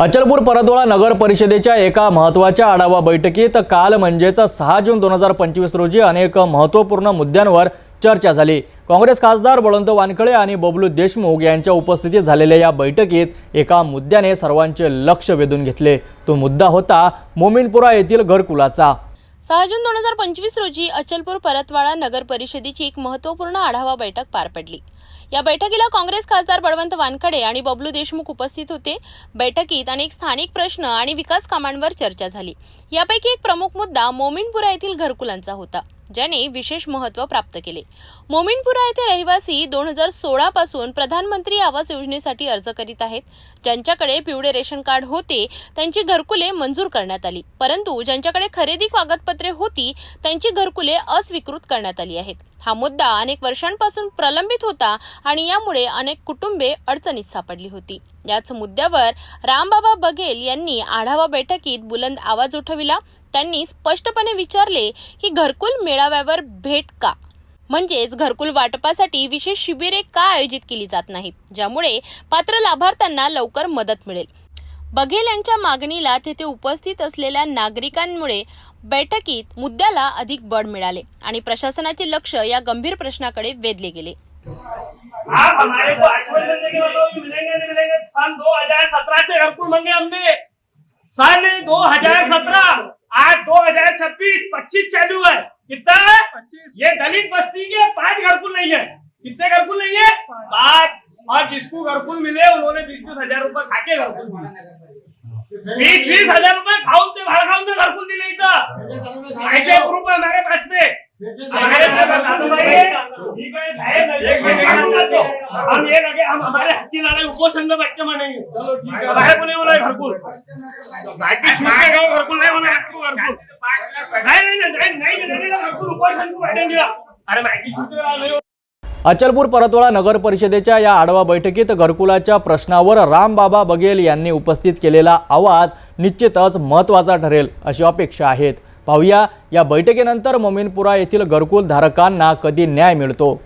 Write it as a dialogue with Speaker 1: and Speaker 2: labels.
Speaker 1: अचलपूर परतोळा नगर परिषदेच्या एका महत्त्वाच्या आढावा बैठकीत काल म्हणजेच सहा जून दोन हजार पंचवीस रोजी अनेक महत्त्वपूर्ण मुद्द्यांवर चर्चा झाली. काँग्रेस खासदार बळवंत वानखळे आणि बबलू देशमुख यांच्या उपस्थितीत झालेल्या या बैठकीत एका मुद्द्याने सर्वांचे लक्ष वेधून घेतले. तो मुद्दा होता मोमिनपुरा येथील घरकुलाचा.
Speaker 2: सहा जून दोन हजार पंचवीस रोजी अचलपूर परतवाडा नगर परिषदेची एक महत्त्वपूर्ण आढावा बैठक पार पडली. या बैठकीला काँग्रेस खासदार बळवंत वानखडे आणि बबलू देशमुख उपस्थित होते. बैठकीत अनेक स्थानिक प्रश्न आणि विकास कामांवर चर्चा झाली. यापैकी एक प्रमुख मुद्दा मोमिनपुरा येथील घरकुलांचा होता. ज्याने विशेष महत्त्व प्राप्त केले. मोमिनपुरा येथे रहिवासी दोन हजार सोळा पासून प्रधानमंत्री आवास योजनेसाठी अर्ज करीत आहेत. ज्यांच्याकडे पिवळे रेशन कार्ड होते त्यांची घरकुले मंजूर करण्यात आली. परंतु ज्यांच्याकडे खरेदी कागदपत्रे होती त्यांची घरकुले अस्वीकृत करण्यात आली आहेत. हा मुद्दा अनेक वर्षांपासून प्रलंबित होता आणि यामुळे अनेक कुटुंबे अडचणीत सापडली होती. याच मुद्द्यावर रामबाबा बघेल यांनी आढावा बैठकीत बुलंद आवाज उठविला. त्यांनी स्पष्टपणे विचारले की घरकुल मेळाव्यावर भेट का? म्हणजेच घरकुल वाटपासाठी विशेष शिबिरे का आयोजित केली जात नाहीत? ज्यामुळे पात्र लाभार्थ्यांना लवकर मदत मिळेल. बघेल यांच्या मागणीला तेथे उपस्थित असलेल्या नागरिकांमुळे बैठकीत मुद्द्याला अधिक बळ मिळाले आणि प्रशासनाचे लक्ष या गंभीर प्रश्नाकडे वेधले गेले.
Speaker 3: आप हमारे को आश्वासन देके बताओ कि मिलेंगे नहीं मिलेंगे? सन 2017 से घरकुल मांगे हमने सन 2017 आज 2026 25 चालू है। कितना? है ये दलित बस्ती के पांच घरकुल नहीं है। कितने घरकुल नहीं है? पांच। और जिसको घरकुल मिले उन्होंने बीस बीस हज़ार रुपए खाके घरकुल दिए बीस बीस हज़ार रुपए खाऊन ते भाड़ खाऊन ते घरकुल दिले इथं ऐसे है पास में है है हम हैं। ये लगे हम हमारे में के मानेंगे को नहीं होना है घरकुल बाकी छूट के गाँव घरकुल नहीं होना है हमको घरकुल नहीं नहीं नहीं नहीं घरकुल में बैठेंगे अरे माहिती छूट नहीं
Speaker 1: अचलपूर परतोळा नगर परिषदेच्या या आढावा बैठकीत घरकुलाच्या प्रश्नावर रामबाबा बघेल यांनी उपस्थित केलेला आवाज निश्चितच महत्त्वाचा ठरेल अशी अपेक्षा आहेत. पाहूया या बैठकीनंतर मोमिनपुरा येथील घरकुल धारकांना कधी न्याय मिळतो?